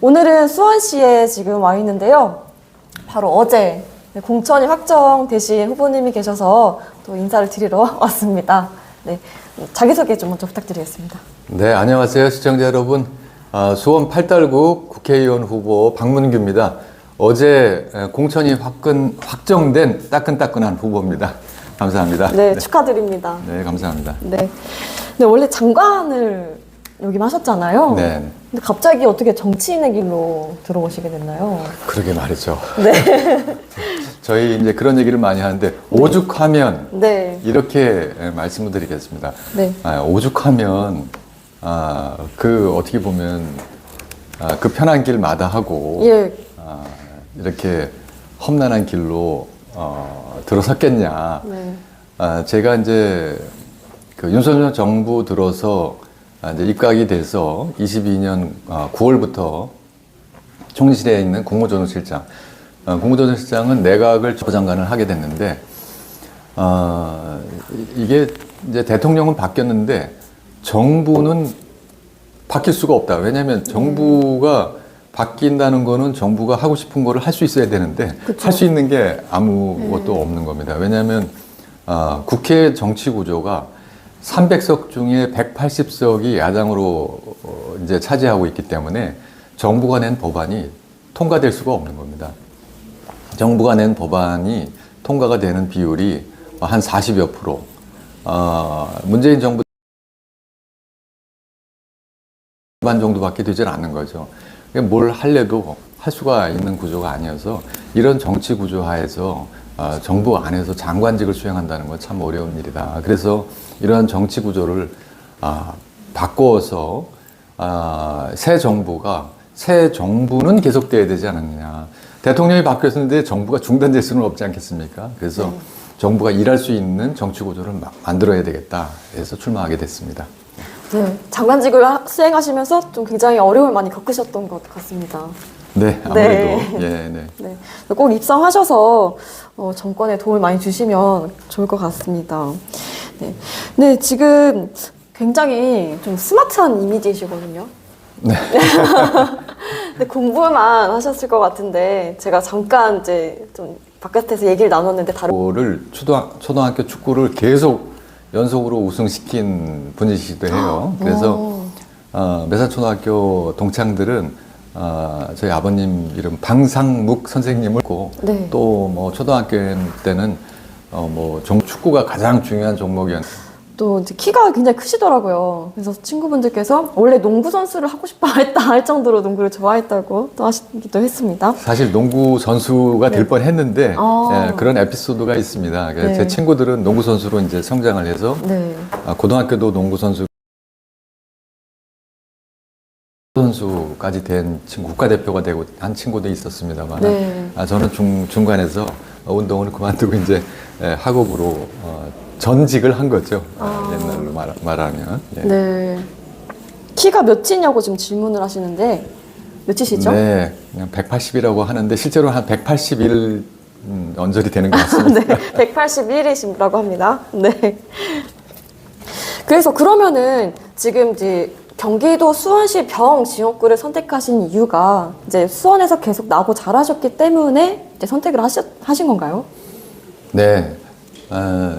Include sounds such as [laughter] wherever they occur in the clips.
오늘은 수원시에 지금 와 있는데요. 바로 어제 네, 공천이 확정되신 후보님이 계셔서 또 인사를 드리러 [laughs] 왔습니다. 네, 자기소개 좀 먼저 부탁드리겠습니다. 네, 안녕하세요. 시청자 여러분. 아, 수원 팔달구 국회의원 후보 박문규입니다. 어제 에, 공천이 확근, 확정된 따끈따끈한 후보입니다. 감사합니다. 네, 축하드립니다. 네, 감사합니다. 네. 네, 원래 장관을 여기하셨잖아요. 네. 근데 갑자기 어떻게 정치인의 길로 들어오시게 됐나요? 그러게 말이죠. 네. [laughs] 저희 이제 그런 얘기를 많이 하는데, 오죽하면, 네. 이렇게 에, 말씀을 드리겠습니다. 네. 아, 오죽하면, 아, 그, 어떻게 보면, 아, 그 편한 길 마다하고, 예. 아, 이렇게 험난한 길로 어, 들어섰겠냐. 네. 아, 제가 이제 그 윤석열 정부 들어서 아, 이제 입각이 돼서 22년 아, 9월부터 총리실에 있는 국무조정실장, 어, 국무조정실장은 내각을 조장관을 하게 됐는데, 어, 이- 이게 이제 대통령은 바뀌었는데 정부는 바뀔 수가 없다. 왜냐하면 정부가 바뀐다는 거는 정부가 하고 싶은 거를 할 수 있어야 되는데. 할 수 있는 게 아무것도 없는 겁니다. 왜냐하면 아, 국회 정치 구조가 300석 중에 180석이 야당으로 어, 이제 차지하고 있기 때문에 정부가 낸 법안이 통과될 수가 없는 겁니다. 정부가 낸 법안이 통과가 되는 비율이 한 40여 프로. 어, 문재인 정부 반 정도밖에 되질 않는 거죠. 그러니까 뭘 할래도 할 수가 있는 구조가 아니어서 이런 정치 구조 하에서 어, 정부 안에서 장관직을 수행한다는 건 참 어려운 일이다. 그래서 이러한 정치 구조를 아, 바꿔서 아, 새 정부가 새 정부는 계속돼야 되지 않느냐. 대통령이 바뀌었는데 정부가 중단될 수는 없지 않겠습니까? 그래서 정부가 일할 수 있는 정치 구조를 마- 만들어야 되겠다. 그래서 출마하게 됐습니다. 네. 장관직을 하- 수행하시면서 좀 굉장히 어려움을 많이 겪으셨던 것 같습니다. 네, 아무래도 예, 네. 네. 꼭 입성하셔서 어, 정권에 도움을 많이 주시면 좋을 것 같습니다. 네. 네, 지금 굉장히 좀 스마트한 이미지이시거든요. 네. [laughs] 근데 공부만 하셨을 것 같은데 제가 잠깐 이제 좀 바깥에서 얘기를 나눴는데 다른 축구를 초등 초등학교 축구를 계속 연속으로 우승시킨 분이시기도 해요. 그래서 오. 어, 매사초등학교 동창들은 어, 저희 아버님 이름 방상묵 선생님을 고 네. 또 뭐 초등학교 때는 어, 뭐 종- 축구가 가장 중요한 종목이었. 또 이제 키가 굉장히 크시더라고요. 그래서 친구분들께서 원래 농구 선수를 하고 싶어 했다 할 정도로 농구를 좋아했다고 또 하시기도 했습니다. 사실 농구 선수가 될 뻔했는데 아. 예, 그런 에피소드가 있습니다. 네. 제 친구들은 농구 선수로 이제 성장을 해서 네. 아, 고등학교도 농구 선수 선수까지 된 친구, 국가대표가 되고 한 친구도 있었습니다만 네. 아, 저는 중, 중간에서 운동을 그만두고 이제 예, 학업으로 어, 전직을 한 거죠. 아, 옛날로 말, 말하면. 예. 네. 키가 몇이냐고 지금 질문을 하시는데 몇이시죠? 네, 그냥 180이라고 하는데 실제로 한 181 음, 언저리 되는 것 같습니다. 네, [laughs] 181이시라고 합니다. 네. 그래서 그러면은 지금 이제 경기도 수원시 병 지역구를 선택하신 이유가 이제 수원에서 계속 나고 자라셨기 때문에 이제 선택을 하셨, 하신 건가요? 네. 어,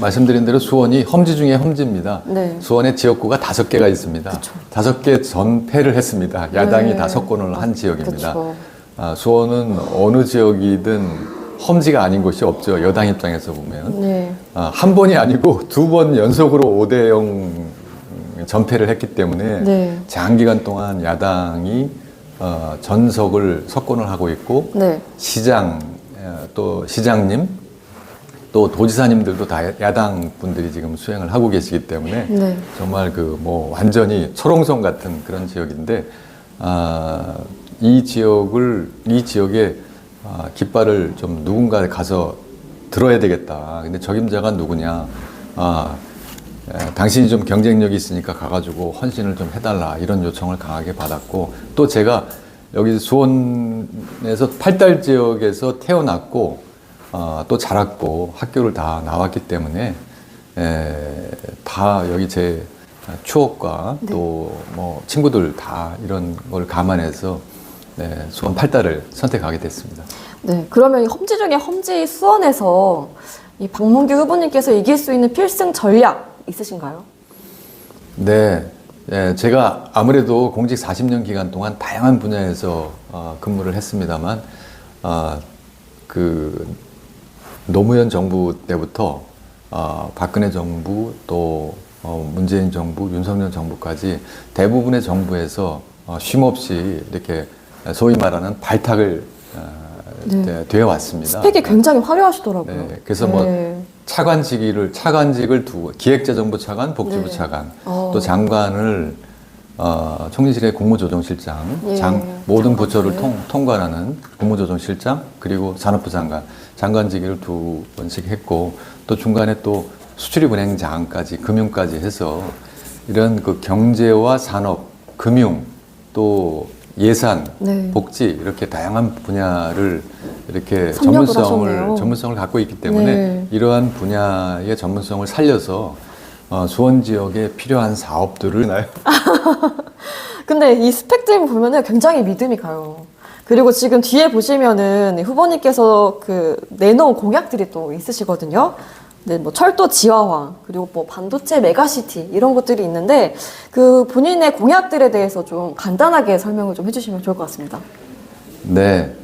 말씀드린 대로 수원이 험지 중에 험지입니다. 네. 수원에 지역구가 다섯 개가 있습니다. 다섯 개 전패를 했습니다. 야당이 네. 다 석권을 한 지역입니다. 아, 수원은 어느 지역이든 험지가 아닌 곳이 없죠. 여당 입장에서 보면. 네. 아, 한 번이 아니고 두 번 연속으로 5대 0 전패를 했기 때문에 네. 장기간 동안 야당이 어, 전석을 석권을 하고 있고 네. 시장 어, 또 시장님 또 도지사님들도 다 야당 분들이 지금 수행을 하고 계시기 때문에 네. 정말 그 뭐 완전히 초롱성 같은 그런 지역인데 아, 이 지역을 이 지역에 아, 깃발을 좀 누군가 가서 들어야 되겠다. 근데 적임자가 누구냐? 아, 에, 당신이 좀 경쟁력이 있으니까 가가지고 헌신을 좀 해달라 이런 요청을 강하게 받았고 또 제가 여기 수원에서 팔달 지역에서 태어났고 어, 또 자랐고 학교를 다 나왔기 때문에 에, 다 여기 제 추억과 또뭐 친구들 다 이런 걸 감안해서 네, 수원 팔다를 선택하게 됐습니다. 네, 그러면 이 험지 중에 험지 수원에서 이 박문규 후보님께서 이길 수 있는 필승 전략 있으신가요? 네, 예, 제가 아무래도 공직 40년 기간 동안 다양한 분야에서 어, 근무를 했습니다만, 어, 그 노무현 정부 때부터 어, 박근혜 정부 또 어, 문재인 정부, 윤석열 정부까지 대부분의 정부에서 어, 쉼없이 이렇게 소위 말하는 발탁을 어, 네. 되- 되어 왔습니다. 스펙이 굉장히 화려하시더라고요. 네, 그래서 뭐 네. 차관직을 차관직을 두고 기획재정부 차관, 복지부 네. 차관, 어. 또 장관을 어, 총리실의 국무조정실장, 예, 장, 모든. 부처를 네. 통, 통관하는 국무조정실장 그리고 산업부 장관, 장관직을 두 번씩 했고 또 중간에 또 수출입은행장까지 금융까지 해서 이런 그 경제와 산업, 금융 또 예산, 네. 복지 이렇게 다양한 분야를 이렇게 전문성을 하셨네요. 전문성을 갖고 있기 때문에 네. 이러한 분야의 전문성을 살려서 어, 수원 지역에 필요한 사업들을 나요. [laughs] 근데 이 스펙들 보면은 굉장히 믿음이 가요. 그리고 지금 뒤에 보시면은 후보님께서 그 내놓은 공약들이 또 있으시거든요. 네, 뭐 철도 지하화, 그리고 뭐 반도체 메가시티 이런 것들이 있는데 그 본인의 공약들에 대해서 좀 간단하게 설명을 좀 해주시면 좋을 것 같습니다. 네.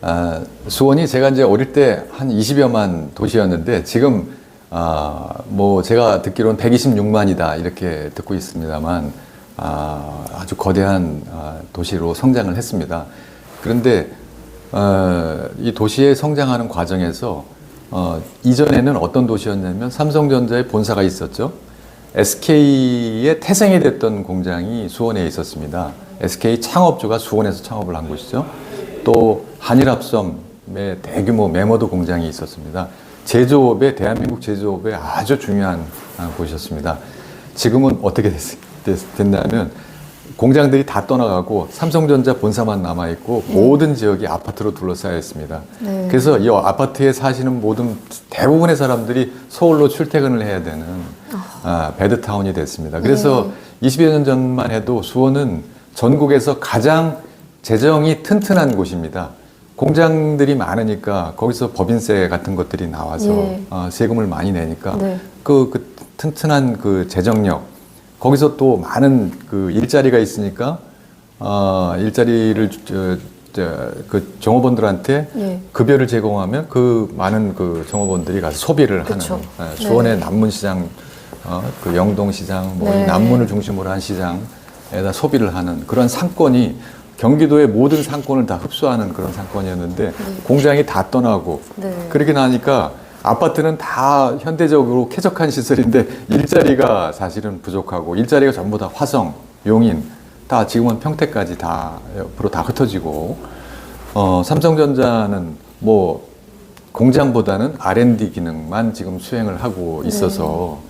아, 수원이 제가 이제 어릴 때 한 20여만 도시였는데 지금 아, 뭐 제가 듣기로는 126만이다 이렇게 듣고 있습니다만 아, 아주 거대한 아, 도시로 성장을 했습니다. 그런데 어, 이 도시의 성장하는 과정에서 어, 이전에는 어떤 도시였냐면 삼성전자의 본사가 있었죠. SK의 태생이 됐던 공장이 수원에 있었습니다. SK 창업주가 수원에서 창업을 한 곳이죠. 또 한일합섬의 대규모 메모드 공장이 있었습니다. 제조업의 대한민국 제조업의 아주 중요한 아, 곳이었습니다. 지금은 어떻게 됐, 됐, 됐냐면 공장들이 다 떠나가고 삼성전자 본사만 남아 있고 모든 지역이 아파트로 둘러싸여 있습니다. 네. 그래서 이 아파트에 사시는 모든 대부분의 사람들이 서울로 출퇴근을 해야 되는 아, 베드타운이 됐습니다. 그래서 20여 년 전만 해도 수원은 전국에서 가장 재정이 튼튼한 곳입니다. 공장들이 많으니까 거기서 법인세 같은 것들이 나와서 예. 어, 세금을 많이 내니까 네. 그, 그 튼튼한 그 재정력 거기서 또 많은 그 일자리가 있으니까 어, 일자리를 저, 저, 그 종업원들한테 예. 급여를 제공하면 그 많은 그 종업원들이 가서 소비를 그쵸. 하는 예, 수원의 네. 남문시장, 어, 그 영동시장, 뭐 네. 남문을 중심으로 한 시장에다 소비를 하는 그런 상권이 경기도의 모든 상권을 다 흡수하는 그런 상권이었는데 공장이 다 떠나고 네. 그렇게 나니까 아파트는 다 현대적으로 쾌적한 시설인데 일자리가 사실은 부족하고 일자리가 전부 다 화성, 용인, 다 지금은 평택까지 다 옆으로 다 흩어지고 어, 삼성전자는 뭐 공장보다는 R&D 기능만 지금 수행을 하고 있어서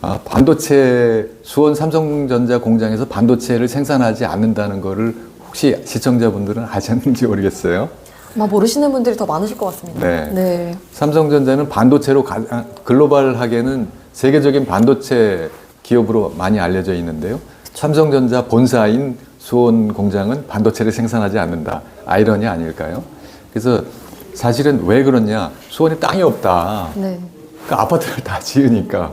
아, 반도체 수원 삼성전자 공장에서 반도체를 생산하지 않는다는 거를 혹시 시청자분들은 아셨는지 모르겠어요. 아마 모르시는 분들이 더 많으실 것 같습니다. 네. 네. 삼성전자는 반도체로 가, 아, 글로벌하게는 세계적인 반도체 기업으로 많이 알려져 있는데요. 삼성전자 본사인 수원 공장은 반도체를 생산하지 않는다. 아이러니 아닐까요? 그래서 사실은 왜 그러냐? 수원에 땅이 없다. 네. 그 아파트를 다 지으니까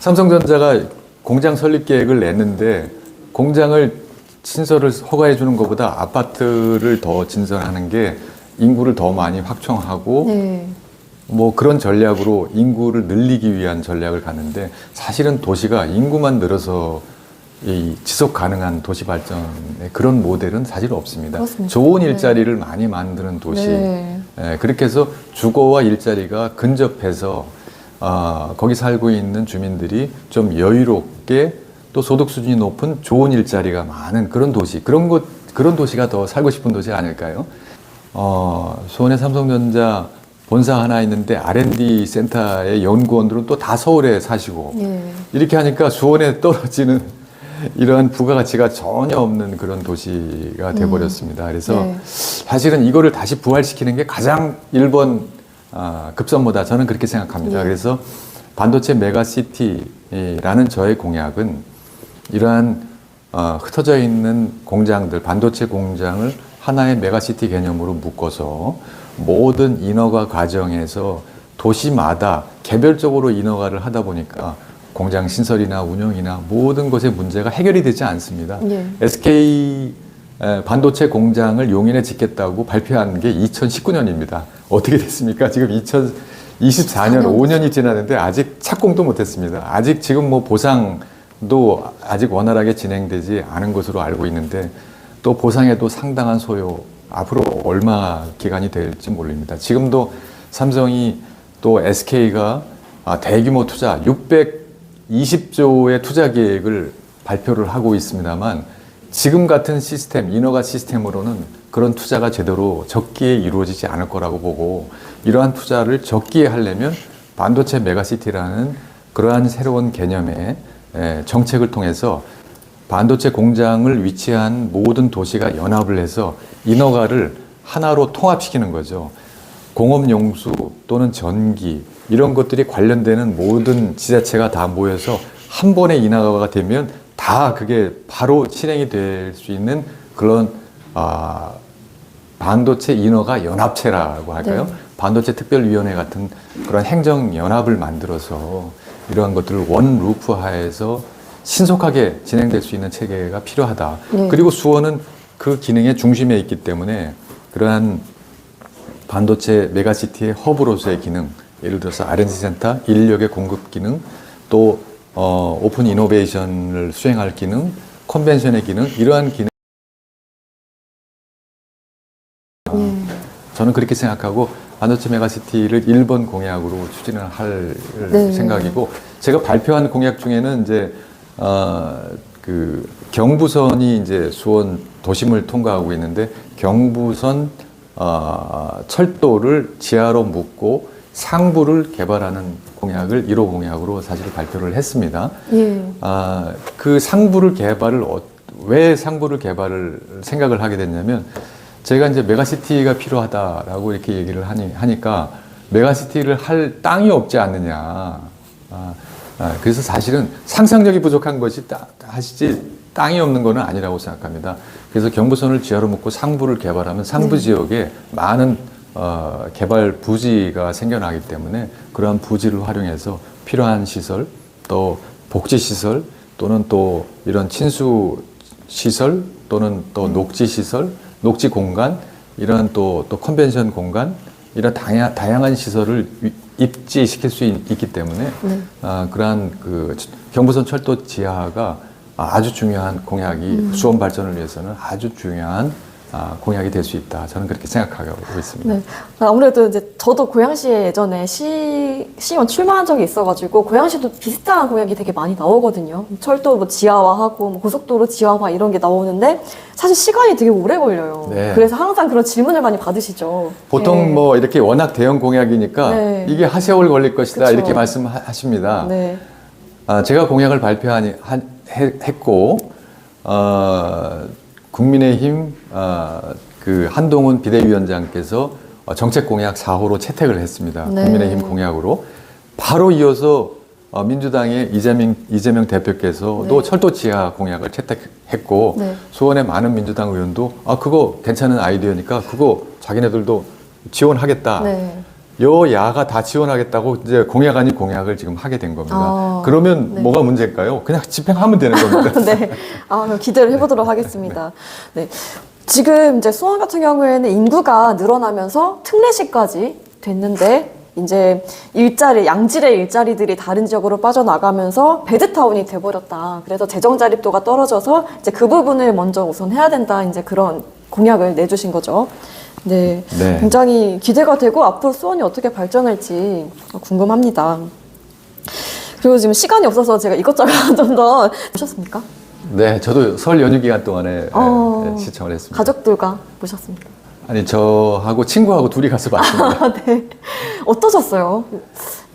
삼성전자가 공장 설립 계획을 냈는데 공장을 신설을 허가해 주는 것보다 아파트를 더 진설하는 게 인구를 더 많이 확충하고 네. 뭐 그런 전략으로 인구를 늘리기 위한 전략을 가는데 사실은 도시가 인구만 늘어서 이 지속 가능한 도시 발전의 그런 모델은 사실 없습니다. 그렇습니다. 좋은 네. 일자리를 많이 만드는 도시. 네. 예, 그렇게 해서 주거와 일자리가 근접해서 아, 거기 살고 있는 주민들이 좀 여유롭게 또 소득 수준이 높은 좋은 일자리가 많은 그런 도시 그런 곳 그런 도시가 더 살고 싶은 도시 아닐까요? 어, 수원에 삼성전자 본사 하나 있는데 R&D 센터의 연구원들은 또 다 서울에 사시고 예. 이렇게 하니까 수원에 떨어지는 이러한 부가가치가 전혀 없는 그런 도시가 돼버렸습니다. 그래서 네. 사실은 이거를 다시 부활시키는 게 가장 1번 아, 급선무다. 저는 그렇게 생각합니다. 네. 그래서 반도체 메가시티라는 저의 공약은 이러한 어, 흩어져 있는 공장들, 반도체 공장을 하나의 메가시티 개념으로 묶어서 모든 인허가 과정에서 도시마다 개별적으로 인허가를 하다 보니까 공장 신설이나 운영이나 모든 것의 문제가 해결이 되지 않습니다. 예. SK 에, 반도체 공장을 용인에 짓겠다고 발표한 게 2019년입니다. 어떻게 됐습니까? 지금 2024년 5년이 지났는데 아직 착공도 못했습니다. 아직 지금 뭐 보상도 아직 원활하게 진행되지 않은 것으로 알고 있는데 또 보상에도 상당한 소요 앞으로 얼마 기간이 될지 모릅니다. 지금도 삼성이 또 SK가 아, 대규모 투자 620조의 투자 계획을 발표를 하고 있습니다만 지금 같은 시스템, 인허가 시스템으로는 그런 투자가 제대로 적기에 이루어지지 않을 거라고 보고 이러한 투자를 적기에 하려면 반도체 메가시티라는 그러한 새로운 개념의 에, 정책을 통해서 반도체 공장을 위치한 모든 도시가 연합을 해서 인허가를 하나로 통합시키는 거죠. 공업용수 또는 전기 이런 것들이 관련되는 모든 지자체가 다 모여서 한 번에 인허가가 되면 다 그게 바로 실행이 될 수 있는 그런 아, 반도체 인허가 연합체라고 할까요? 네. 반도체 특별위원회 같은 그런 행정 연합을 만들어서 이러한 것들을 원 루프 하에서 신속하게 진행될 수 있는 체계가 필요하다. 네. 그리고 수원은 그 기능의 중심에 있기 때문에 그러한 반도체 메가시티의 허브로서의 기능, 예를 들어서 R&D 센터, 인력의 공급 기능, 또 어, 오픈 이노베이션을 수행할 기능, 컨벤션의 기능, 이러한 기능 음. 저는 그렇게 생각하고 반도체 메가시티를 1번 공약으로 추진을 할 네. 생각이고 제가 발표한 공약 중에는 이제 어, 그 경부선이 이제 수원 도심을 통과하고 있는데 경부선 어, 철도를 지하로 묶고 상부를 개발하는 공약을 1호 공약으로 사실 발표를 했습니다. 예. 아, 그 상부를 개발을 어- 왜 상부를 개발을 생각을 하게 됐냐면 제가 이제 메가시티가 필요하다라고 이렇게 얘기를 하니, 하니까 메가시티를 할 땅이 없지 않느냐. 아, 아, 그래서 사실은 상상력이 부족한 것이 따, 하시지 땅이 없는 거는 아니라고 생각합니다. 그래서 경부선을 지하로 묶고 상부를 개발하면 상부 지역에 많은 어, 개발 부지가 생겨나기 때문에 그러한 부지를 활용해서 필요한 시설 또 복지 시설 또는 또 이런 친수 시설 또는 또 녹지 시설, 녹지 공간 이런 또, 또 컨벤션 공간 이런 다야, 다양한 시설을 위- 입지시킬 수 있, 기 때문에 네. 아, 그러한 그 경부선 철도 지하가 아주 중요한 공약이 수원 발전을 위해서는 아주 중요한 아, 공약이 될 수 있다. 저는 그렇게 생각하고 있습니다. 네. 아무래도 이제 저도 고양시에 예전에 시, 시의원 출마한 적이 있어가지고 고양시도 비슷한 공약이 되게 많이 나오거든요. 철도 뭐 지하화하고 뭐 고속도로 지하화 이런 게 나오는데 사실 시간이 되게 오래 걸려요. 네. 그래서 항상 그런 질문을 많이 받으시죠. 보통 네. 뭐 이렇게 워낙 대형 공약이니까 네. 이게 하세월 걸릴 것이다 그쵸. 이렇게 말씀하십니다. 네. 아, 제가 공약을 발표하니 한- 해- 했고 어, 국민의힘 어, 그 한동훈 비대위원장께서 어, 정책 공약 4호로 채택을 했습니다. 네. 국민의힘 공약으로 바로 이어서 어, 민주당의 이재명, 이재명 대표께서도 네. 철도 지하 공약을 채택했고 네. 수원의 많은 민주당 의원도 아 그거 괜찮은 아이디어니까 그거 자기네들도 지원하겠다. 네. 여야가 다 지원하겠다고 이제 공약 아닌 공약을 지금 하게 된 겁니다. 아, 그러면 네. 뭐가 문제일까요? 그냥 집행하면 되는 겁니다. [laughs] 네. 아, 그럼 기대를 해보도록 하겠습니다. 네. 지금 이제 수원 같은 경우에는 인구가 늘어나면서 특례시까지 됐는데, 이제 일자리, 양질의 일자리들이 다른 지역으로 빠져나가면서 베드타운이 돼버렸다. 그래서 재정 자립도가 떨어져서 이제 그 부분을 먼저 우선 해야 된다. 이제 그런 공약을 내주신 거죠. 네. 네. 굉장히 기대가 되고 앞으로 수원이 어떻게 발전할지 궁금합니다. 그리고 지금 시간이 없어서 제가 이것저것 [laughs] 좀 더 보셨습니까? 네, 저도 설 연휴 기간 동안에 어, 예, 예, 시청을 했습니다. 가족들과 보셨습니까? 아니 저하고 친구하고 둘이 가서 [laughs] 봤습니다. 아, 네. 어떠셨어요?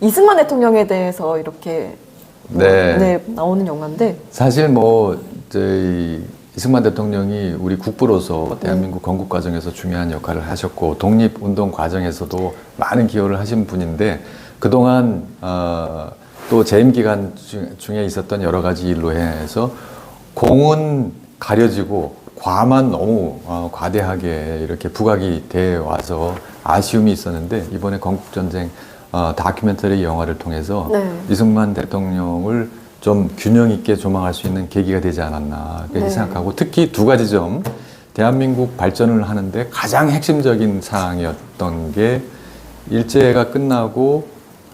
이승만 대통령에 대해서 이렇게 뭐, 네. 네, 나오는 영화인데 사실 뭐 저희 이승만 대통령이 우리 국부로서 대한민국 건국 과정에서 중요한 역할을 하셨고 독립 운동 과정에서도 많은 기여를 하신 분인데 그동안 어, 또 재임 기간 중- 중에 있었던 여러 가지 일로 해서 공은 가려지고 과만 너무 어, 과대하게 이렇게 부각이 돼 와서 아쉬움이 있었는데 이번에 건국전쟁 어, 다큐멘터리 영화를 통해서 네. 이승만 대통령을 좀 균형 있게 조망할 수 있는 계기가 되지 않았나 그렇게 네. 생각하고 특히 두 가지 점 대한민국 발전을 하는데 가장 핵심적인 사항이었던 게 일제가 끝나고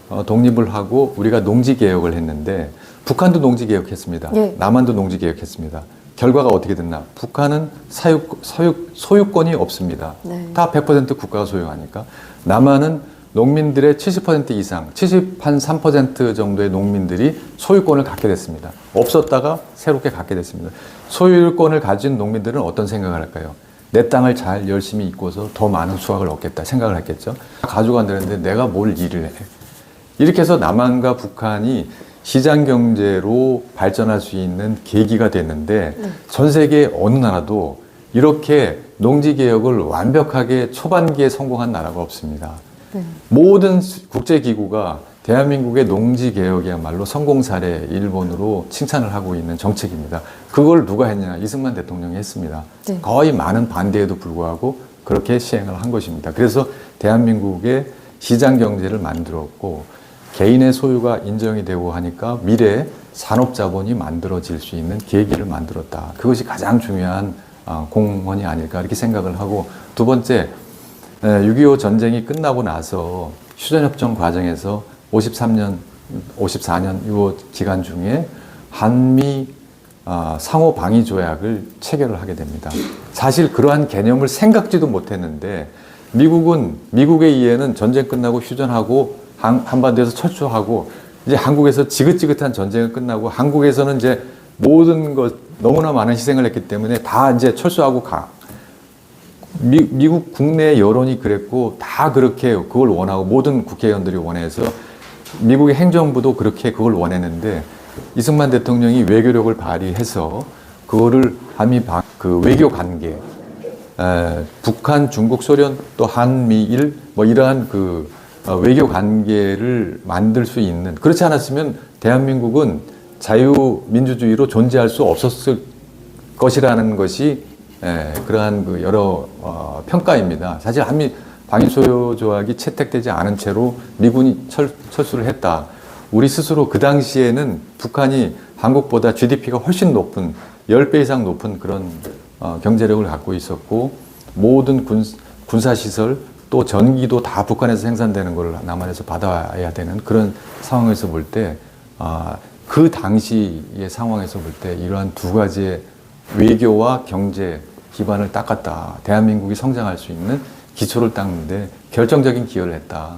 어, 독립을 하고 우리가 농지 개혁을 했는데 북한도 농지 개혁했습니다. 예. 남한도 농지 개혁했습니다. 결과가 어떻게 됐나? 북한은 사유, 소유, 소유권이 없습니다. 네. 다100% 국가가 소유하니까. 남한은 농민들의 70% 이상, 70한 3% 정도의 농민들이 소유권을 갖게 됐습니다. 없었다가 새롭게 갖게 됐습니다. 소유권을 가진 농민들은 어떤 생각을 할까요? 내 땅을 잘 열심히 이꿔서 더 많은 수확을 얻겠다 생각을 했겠죠. 가져간다는데 내가 뭘 일을 해? 이렇게 해서 남한과 북한이 시장 경제로 발전할 수 있는 계기가 됐는데 전 세계 어느 나라도 이렇게 농지 개혁을 완벽하게 초반기에 성공한 나라가 없습니다. 네. 모든 국제 기구가 대한민국의 농지 개혁이야말로 성공 사례 일본으로 칭찬을 하고 있는 정책입니다. 그걸 누가 했냐? 이승만 대통령이 했습니다. 네. 거의 많은 반대에도 불구하고 그렇게 시행을 한 것입니다. 그래서 대한민국의 시장 경제를 만들었고 개인의 소유가 인정이 되고 하니까 미래 산업 자본이 만들어질 수 있는 계기를 만들었다. 그것이 가장 중요한 아, 공헌이 아닐까 이렇게 생각을 하고 두 번째 6.25 전쟁이 끝나고 나서 휴전협정 과정에서 53년, 54년 요 기간 중에 한미 아, 상호 방위 조약을 체결을 하게 됩니다. 사실 그러한 개념을 생각지도 못했는데 미국은 미국의 이해는 전쟁 끝나고 휴전하고 한, 한반도에서 철수하고 이제 한국에서 지긋지긋한 전쟁이 끝나고 한국에서는 이제 모든 것 너무나 많은 희생을 했기 때문에 다 이제 철수하고 가, 미, 미국 국내 여론이 그랬고 다 그렇게 그걸 원하고 모든 국회의원들이 원해서 미국의 행정부도 그렇게 그걸 원했는데 이승만 대통령이 외교력을 발휘해서 그거를 한미 방- 그 외교 관계 에, 북한, 중국, 소련 또 한미일 뭐 이러한 그 어, 외교 관계를 만들 수 있는 그렇지 않았으면 대한민국은 자유민주주의로 존재할 수 없었을 것이라는 것이 에, 그러한 그 여러 어, 평가입니다. 사실 한미 방위 소요 조약이 채택되지 않은 채로 미군이 철, 철수를 했다. 우리 스스로 그 당시에는 북한이 한국보다 GDP가 훨씬 높은 10배 이상 높은 그런 어, 경제력을 갖고 있었고 모든 군, 군사시설 또 전기도 다 북한에서 생산되는 걸 남한에서 받아야 되는 그런 상황에서 볼 때, 아, 그 당시의 상황에서 볼 때 이러한 두 가지의 외교와 경제 기반을 닦았다. 대한민국이 성장할 수 있는 기초를 닦는데 결정적인 기여를 했다.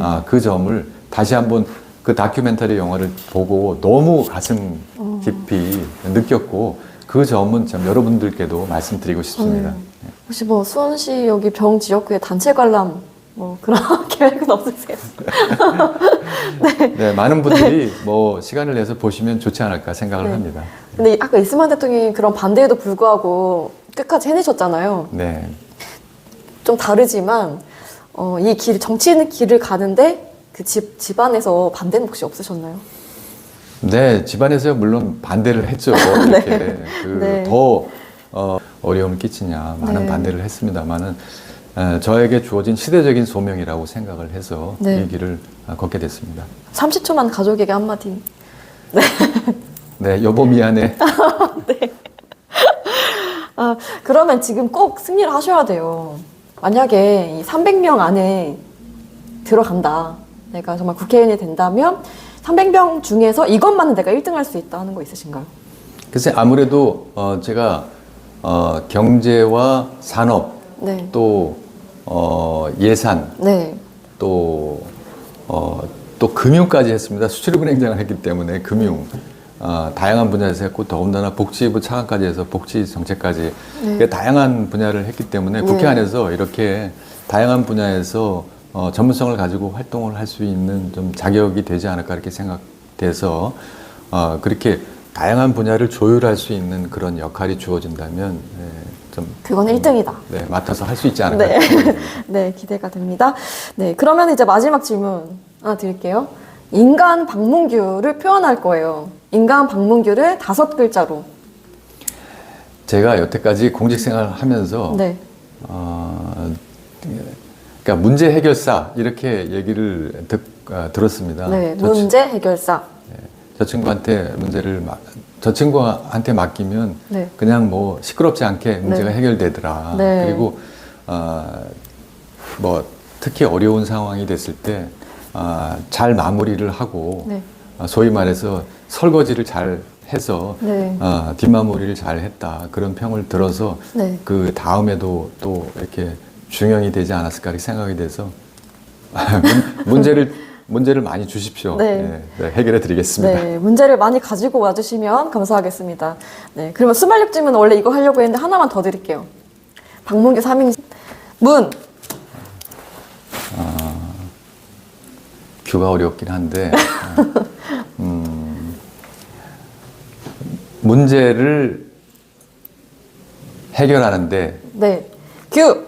아, 그 점을 다시 한번 그 다큐멘터리 영화를 보고 너무 가슴 깊이 느꼈고 그 점은 참 여러분들께도 말씀드리고 싶습니다. 혹시 뭐 수원시 여기 병 지역구에 단체 관람 뭐 그런 [laughs] 계획은 없으세요? [laughs] 네, 많은 분들이 뭐 시간을 내서 보시면 좋지 않을까 생각을 네. 합니다. 근데 아까 이스만 대통령이 그런 반대에도 불구하고 끝까지 해내셨잖아요. 네. 좀 다르지만 어, 이 길, 정치인의 길을 가는데 그 집, 집안에서 반대는 혹시 없으셨나요? 네, 집안에서 물론 반대를 했죠. [laughs] 이렇게 그 네. 더 어, 어려움을 끼치냐 많은 네. 반대를 했습니다만은 에, 저에게 주어진 시대적인 소명이라고 생각을 해서 네. 이 길을 아, 걷게 됐습니다. 30초만 가족에게 한마디. 네, 여보 미안해. [laughs] 아, 그러면 지금 꼭 승리를 하셔야 돼요. 만약에 이 300명 안에 들어간다. 내가 정말 국회의원이 된다면 300명 중에서 이것만은 내가 1등 할 수 있다 하는 거 있으신가요? 글쎄 아무래도 어, 제가 어, 경제와 산업 네. 또 어, 예산 네. 또, 어, 또 금융까지 했습니다. 수출입은행장을 했기 때문에 금융, 어, 다양한 분야에서 했고 더군다나 복지부 차관까지 해서 복지 정책까지 그러니까 다양한 분야를 했기 때문에 국회 네. 안에서 이렇게 다양한 분야에서 어, 전문성을 가지고 활동을 할 수 있는 좀 자격이 되지 않을까 이렇게 생각돼서 어, 그렇게 다양한 분야를 조율할 수 있는 그런 역할이 주어진다면 네, 좀 그건 1등이다. 네, 맡아서 할 수 있지 않을까. 네. [laughs] 네, 기대가 됩니다. 네, 그러면 이제 마지막 질문 하나 드릴게요. 인간 박문규를 표현할 거예요. 인간 박문규를 다섯 글자로. 제가 여태까지 공직 생활을 하면서 네. 어, 그러니까 문제 해결사 이렇게 얘기를 듣, 아, 들었습니다. 네. 문제 해결사. 저 친구한테 문제를 마- 저 친구한테 맡기면 네. 그냥 뭐 시끄럽지 않게 문제가 네. 해결되더라. 네. 그리고 어, 뭐 특히 어려운 상황이 됐을 때 아, 잘 마무리를 하고 네. 아, 소위 말해서 설거지를 잘 해서 네. 아, 뒷마무리를 잘 했다 그런 평을 들어서 네. 그 다음에도 또 이렇게 중용이 되지 않았을까 생각이 돼서 문- [laughs] 문제를 문제를 많이 주십시오. 네. 예, 네, 해결해 드리겠습니다. 네, 문제를 많이 가지고 와주시면 감사하겠습니다. 네, 그러면 수말육찜은 원래 이거 하려고 했는데 하나만 더 드릴게요. 박문규 3인 문. 규가 어렵긴 한데 [laughs] 음, 문제를 해결하는데 네, 규.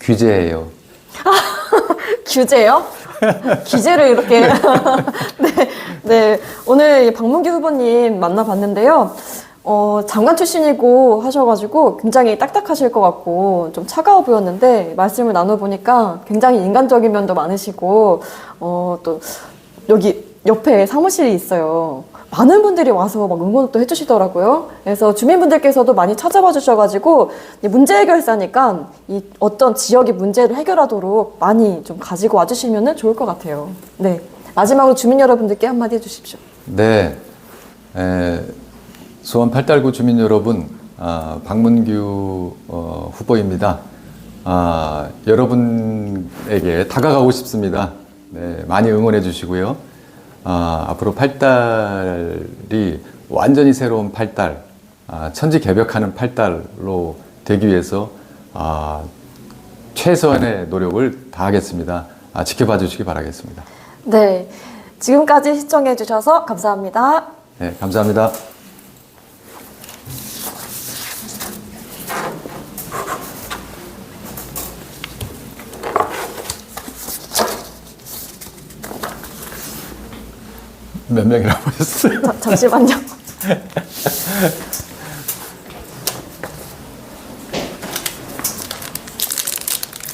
규제예요. [laughs] 규제요? 규제를 이렇게. [laughs] 네, 네. 오늘 이 박문규 후보님 만나봤는데요. 어, 장관 출신이고 하셔가지고 굉장히 딱딱하실 것 같고 좀 차가워 보였는데 말씀을 나눠보니까 굉장히 인간적인 면도 많으시고, 어, 또 여기 옆에 사무실이 있어요. 많은 분들이 와서 막 응원을 또 해주시더라고요. 그래서 주민분들께서도 많이 찾아봐 주셔가지고 이 문제 해결사니까 이 어떤 지역의 문제를 해결하도록 많이 좀 가지고 와주시면 좋을 것 같아요. 네. 마지막으로 주민 여러분들께 한마디 해주십시오. 네, 에, 수원 팔달구 주민 여러분, 아, 박문규 어, 후보입니다. 아, 여러분에게 다가가고 싶습니다. 네, 많이 응원해 주시고요. 아, 앞으로 팔달이 완전히 새로운 팔달, 아, 천지개벽하는 팔달로 되기 위해서 아, 최선의 노력을 다하겠습니다. 아, 지켜봐 주시기 바라겠습니다. 네. 지금까지 시청해 주셔서 감사합니다. 네, 감사합니다. 몇 명이라고 하셨어요? 자, 잠시만요. [laughs]